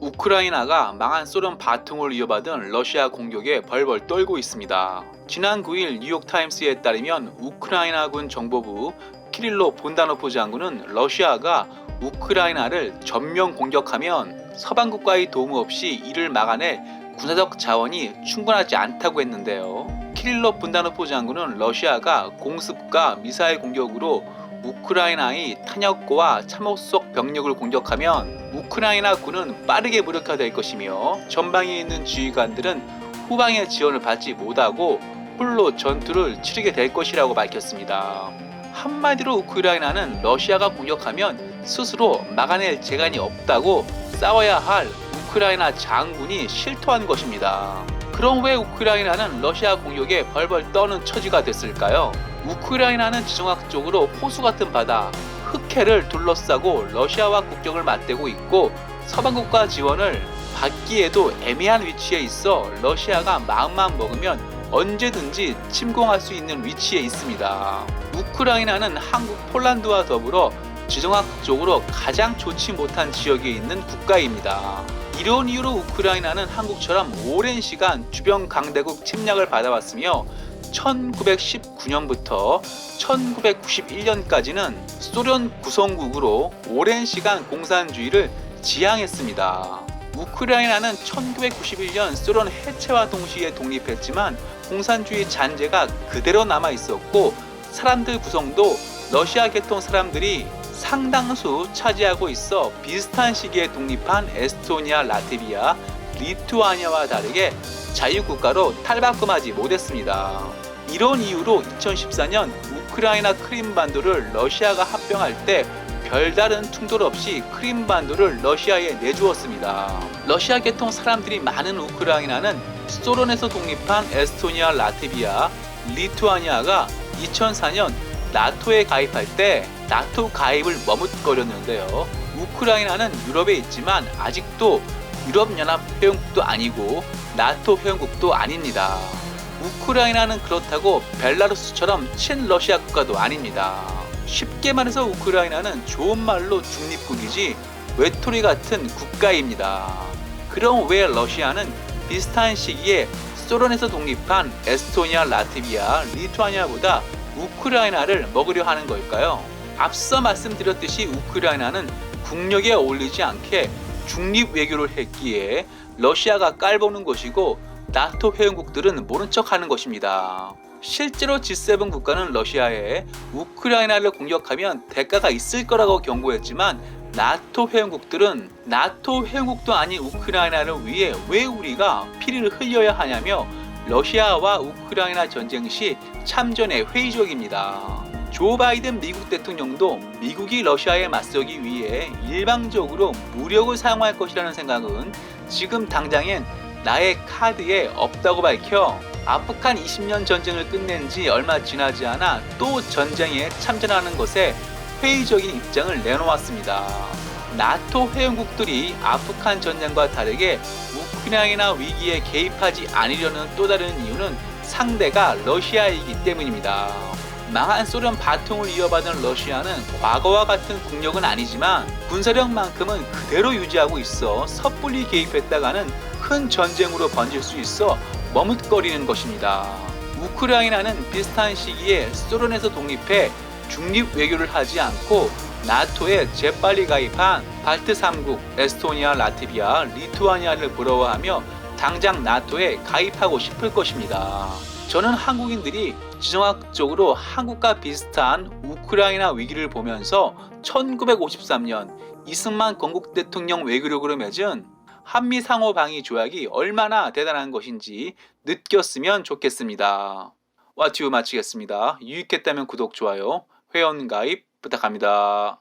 우크라이나가 망한 소련 바통을 이어받은 러시아 공격에 벌벌 떨고 있습니다. 지난 9일 뉴욕타임스에 따르면 우크라이나군 정보부 키릴로 본다노프 장군은 러시아가 우크라이나를 전면 공격하면 서방 국가의 도움 없이 이를 막아낼 군사적 자원이 충분하지 않다고 했는데요. 키릴로 본다노프 장군은 러시아가 공습과 미사일 공격으로 우크라이나의 탄약고와 참호 속 병력을 공격하면 우크라이나 군은 빠르게 무력화될 것이며 전방에 있는 지휘관들은 후방의 지원을 받지 못하고 홀로 전투를 치르게 될 것이라고 밝혔습니다. 한마디로 우크라이나는 러시아가 공격하면 스스로 막아낼 재간이 없다고 싸워야 할 우크라이나 장군이 실토한 것입니다. 그럼 왜 우크라이나는 러시아 공격에 벌벌 떠는 처지가 됐을까요? 우크라이나는 지정학적으로 호수 같은 바다, 흑해를 둘러싸고 러시아와 국경을 맞대고 있고 서방국가 지원을 받기에도 애매한 위치에 있어 러시아가 마음만 먹으면 언제든지 침공할 수 있는 위치에 있습니다. 우크라이나는 한국, 폴란드와 더불어 지정학적으로 가장 좋지 못한 지역에 있는 국가입니다. 이런 이유로 우크라이나는 한국처럼 오랜 시간 주변 강대국 침략을 받아왔으며 1919년부터 1991년까지는 소련 구성국으로 오랜 시간 공산주의를 지향했습니다. 우크라이나는 1991년 소련 해체와 동시에 독립했지만 공산주의 잔재가 그대로 남아 있었고 사람들 구성도 러시아 계통 사람들이 상당수 차지하고 있어 비슷한 시기에 독립한 에스토니아, 라트비아, 리투아니아와 다르게 자유국가로 탈바꿈하지 못했습니다. 이런 이유로 2014년 우크라이나 크림반도를 러시아가 합병할 때 별다른 충돌 없이 크림반도를 러시아에 내주었습니다. 러시아 계통 사람들이 많은 우크라이나는 소련에서 독립한 에스토니아, 라트비아, 리투아니아가 2004년 나토에 가입할 때 나토 가입을 머뭇거렸는데요. 우크라이나는 유럽에 있지만 아직도 유럽연합 회원국도 아니고 나토 회원국도 아닙니다. 우크라이나는 그렇다고 벨라루스처럼 친러시아 국가도 아닙니다. 쉽게 말해서 우크라이나는 좋은 말로 중립국이지 외톨이 같은 국가입니다. 그럼 왜 러시아는 비슷한 시기에 소련에서 독립한 에스토니아, 라트비아, 리투아니아보다 우크라이나를 먹으려 하는 걸까요? 앞서 말씀드렸듯이 우크라이나는 국력에 어울리지 않게 중립 외교를 했기에 러시아가 깔보는 것이고 나토 회원국들은 모른 척 하는 것입니다. 실제로 G7 국가는 러시아에 우크라이나를 공격하면 대가가 있을 거라고 경고했지만 나토 회원국들은 나토 회원국도 아닌 우크라이나를 위해 왜 우리가 피를 흘려야 하냐며 러시아와 우크라이나 전쟁 시 참전에 회의적입니다. 조 바이든 미국 대통령도 미국이 러시아에 맞서기 위해 일방적으로 무력을 사용할 것이라는 생각은 지금 당장엔 나의 카드에 없다고 밝혀 아프간 20년 전쟁을 끝낸 지 얼마 지나지 않아 또 전쟁에 참전하는 것에 회의적인 입장을 내놓았습니다. 나토 회원국들이 아프간 전쟁과 다르게 우크라이나 위기에 개입하지 않으려는 또 다른 이유는 상대가 러시아이기 때문입니다. 망한 소련 바통을 이어받은 러시아는 과거와 같은 국력은 아니지만 군사력만큼은 그대로 유지하고 있어 섣불리 개입했다가는 큰 전쟁으로 번질 수 있어 머뭇거리는 것입니다. 우크라이나는 비슷한 시기에 소련에서 독립해 중립 외교를 하지 않고 나토에 재빨리 가입한 발트 3국 에스토니아, 라트비아, 리투아니아를 부러워하며 당장 나토에 가입하고 싶을 것입니다. 저는 한국인들이 지정학적으로 한국과 비슷한 우크라이나 위기를 보면서 1953년 이승만 건국 대통령 외교력으로 맺은 한미 상호 방위 조약이 얼마나 대단한 것인지 느꼈으면 좋겠습니다. 와튜브 마치겠습니다. 유익했다면 구독, 좋아요, 회원 가입 부탁합니다.